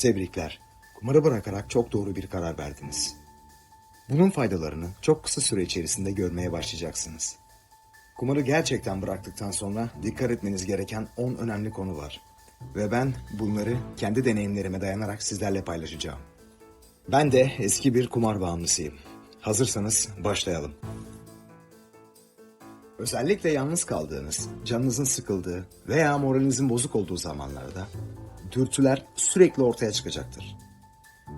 Tebrikler. Kumarı bırakarak çok doğru bir karar verdiniz. Bunun faydalarını çok kısa süre içerisinde görmeye başlayacaksınız. Kumarı gerçekten bıraktıktan sonra dikkat etmeniz gereken 10 önemli konu var. Ve ben bunları kendi deneyimlerime dayanarak sizlerle paylaşacağım. Ben de eski bir kumar bağımlısıyım. Hazırsanız başlayalım. Özellikle yalnız kaldığınız, canınızın sıkıldığı veya moralinizin bozuk olduğu zamanlarda dürtüler sürekli ortaya çıkacaktır.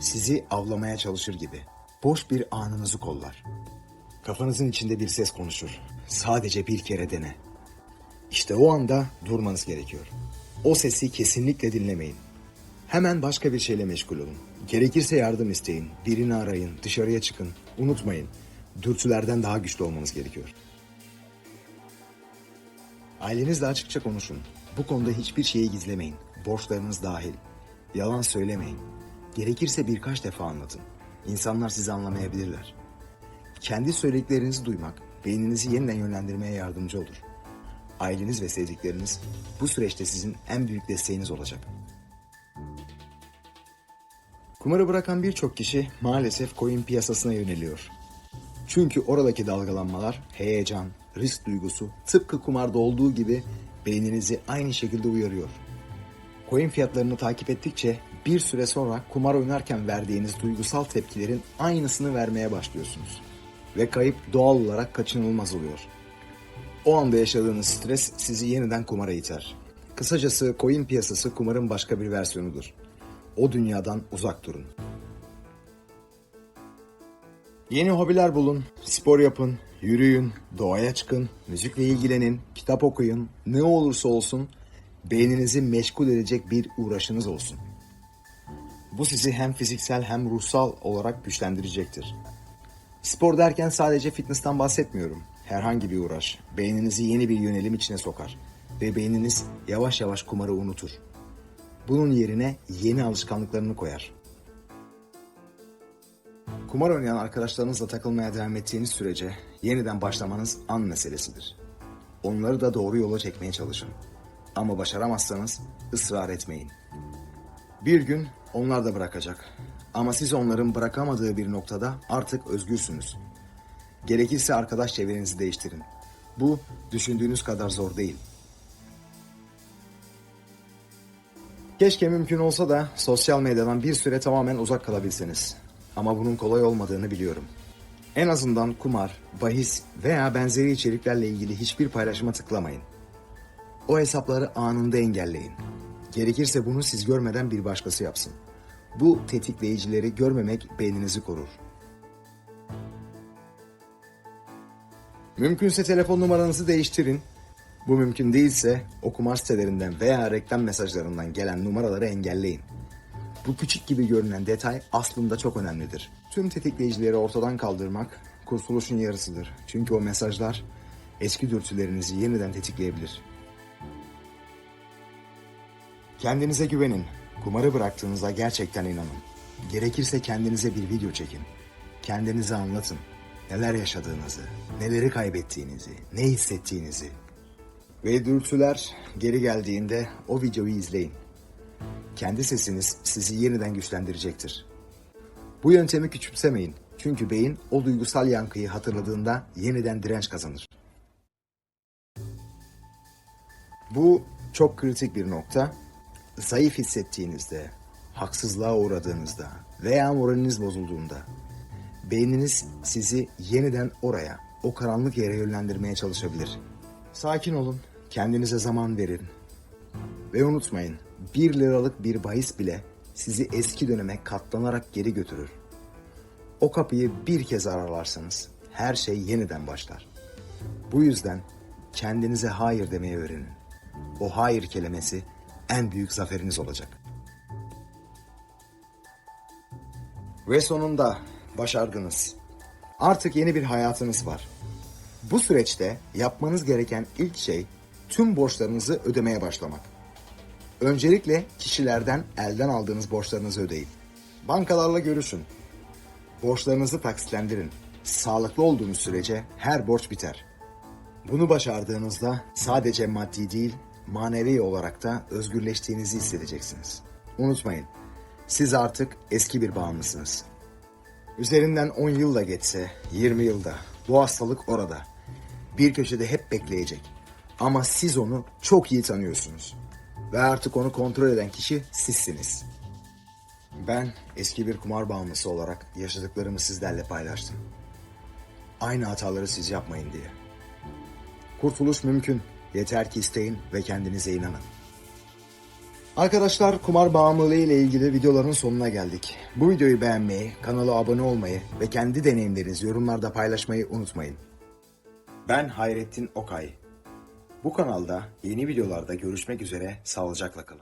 Sizi avlamaya çalışır gibi boş bir anınızı kollar. Kafanızın içinde bir ses konuşur. Sadece bir kere dene. İşte o anda durmanız gerekiyor. O sesi kesinlikle dinlemeyin. Hemen başka bir şeyle meşgul olun. Gerekirse yardım isteyin, birini arayın, dışarıya çıkın. Unutmayın, dürtülerden daha güçlü olmanız gerekiyor. Ailenizle açıkça konuşun. Bu konuda hiçbir şeyi gizlemeyin. Borçlarınız dahil. Yalan söylemeyin. Gerekirse birkaç defa anlatın. İnsanlar sizi anlamayabilirler. Kendi söylediklerinizi duymak, beyninizi yeniden yönlendirmeye yardımcı olur. Aileniz ve sevdikleriniz bu süreçte sizin en büyük desteğiniz olacak. Kumarı bırakan birçok kişi maalesef coin piyasasına yöneliyor. Çünkü oradaki dalgalanmalar, heyecan, risk duygusu tıpkı kumarda olduğu gibi beyninizi aynı şekilde uyarıyor. Coin fiyatlarını takip ettikçe bir süre sonra kumar oynarken verdiğiniz duygusal tepkilerin aynısını vermeye başlıyorsunuz. Ve kayıp doğal olarak kaçınılmaz oluyor. O anda yaşadığınız stres sizi yeniden kumara iter. Kısacası coin piyasası kumarın başka bir versiyonudur. O dünyadan uzak durun. Yeni hobiler bulun, spor yapın, yürüyün, doğaya çıkın, müzikle ilgilenin, kitap okuyun, ne olursa olsun beyninizi meşgul edecek bir uğraşınız olsun. Bu sizi hem fiziksel hem ruhsal olarak güçlendirecektir. Spor derken sadece fitness'tan bahsetmiyorum. Herhangi bir uğraş beyninizi yeni bir yönelim içine sokar ve beyniniz yavaş yavaş kumarı unutur. Bunun yerine yeni alışkanlıklarını koyar. Kumar oynayan arkadaşlarınızla takılmaya devam ettiğiniz sürece yeniden başlamanız an meselesidir. Onları da doğru yola çekmeye çalışın. Ama başaramazsanız ısrar etmeyin. Bir gün onlar da bırakacak. Ama siz onların bırakamadığı bir noktada artık özgürsünüz. Gerekirse arkadaş çevrenizi değiştirin. Bu düşündüğünüz kadar zor değil. Keşke mümkün olsa da sosyal medyadan bir süre tamamen uzak kalabilseniz. Ama bunun kolay olmadığını biliyorum. En azından kumar, bahis veya benzeri içeriklerle ilgili hiçbir paylaşıma tıklamayın. O hesapları anında engelleyin. Gerekirse bunu siz görmeden bir başkası yapsın. Bu tetikleyicileri görmemek beyninizi korur. Mümkünse telefon numaranızı değiştirin. Bu mümkün değilse o kumar sitelerinden veya reklam mesajlarından gelen numaraları engelleyin. Bu küçük gibi görünen detay aslında çok önemlidir. Tüm tetikleyicileri ortadan kaldırmak kurtuluşun yarısıdır. Çünkü o mesajlar eski dürtülerinizi yeniden tetikleyebilir. Kendinize güvenin. Kumarı bıraktığınızda gerçekten inanın. Gerekirse kendinize bir video çekin. Kendinize anlatın. Neler yaşadığınızı, neleri kaybettiğinizi, ne hissettiğinizi. Ve dürtüler geri geldiğinde o videoyu izleyin. Kendi sesiniz sizi yeniden güçlendirecektir. Bu yöntemi küçümsemeyin. Çünkü beyin o duygusal yankıyı hatırladığında yeniden direnç kazanır. Bu çok kritik bir nokta. Zayıf hissettiğinizde, haksızlığa uğradığınızda veya moraliniz bozulduğunda beyniniz sizi yeniden oraya, o karanlık yere yönlendirmeye çalışabilir. Sakin olun, kendinize zaman verin. Ve unutmayın, 1 liralık bir bahis bile sizi eski döneme katlanarak geri götürür. O kapıyı bir kez aralarsanız her şey yeniden başlar. Bu yüzden kendinize hayır demeye öğrenin. O hayır kelimesi en büyük zaferiniz olacak. Ve sonunda başardınız. Artık yeni bir hayatınız var. Bu süreçte yapmanız gereken ilk şey tüm borçlarınızı ödemeye başlamak. Öncelikle kişilerden elden aldığınız borçlarınızı ödeyin. Bankalarla görüşün. Borçlarınızı taksitlendirin. Sağlıklı olduğunuz sürece her borç biter. Bunu başardığınızda sadece maddi değil, manevi olarak da özgürleştiğinizi hissedeceksiniz. Unutmayın, siz artık eski bir bağımlısınız. Üzerinden 10 yıl da geçse, 20 yılda bu hastalık orada. Bir köşede hep bekleyecek. Ama siz onu çok iyi tanıyorsunuz. Ve artık onu kontrol eden kişi sizsiniz. Ben eski bir kumar bağımlısı olarak yaşadıklarımı sizlerle paylaştım. Aynı hataları siz yapmayın diye. Kurtuluş mümkün. Yeter ki isteyin ve kendinize inanın. Arkadaşlar kumar bağımlılığı ile ilgili videoların sonuna geldik. Bu videoyu beğenmeyi, kanala abone olmayı ve kendi deneyimlerinizi yorumlarda paylaşmayı unutmayın. Ben Hayrettin Okay. Bu kanalda yeni videolarda görüşmek üzere sağlıcakla kalın.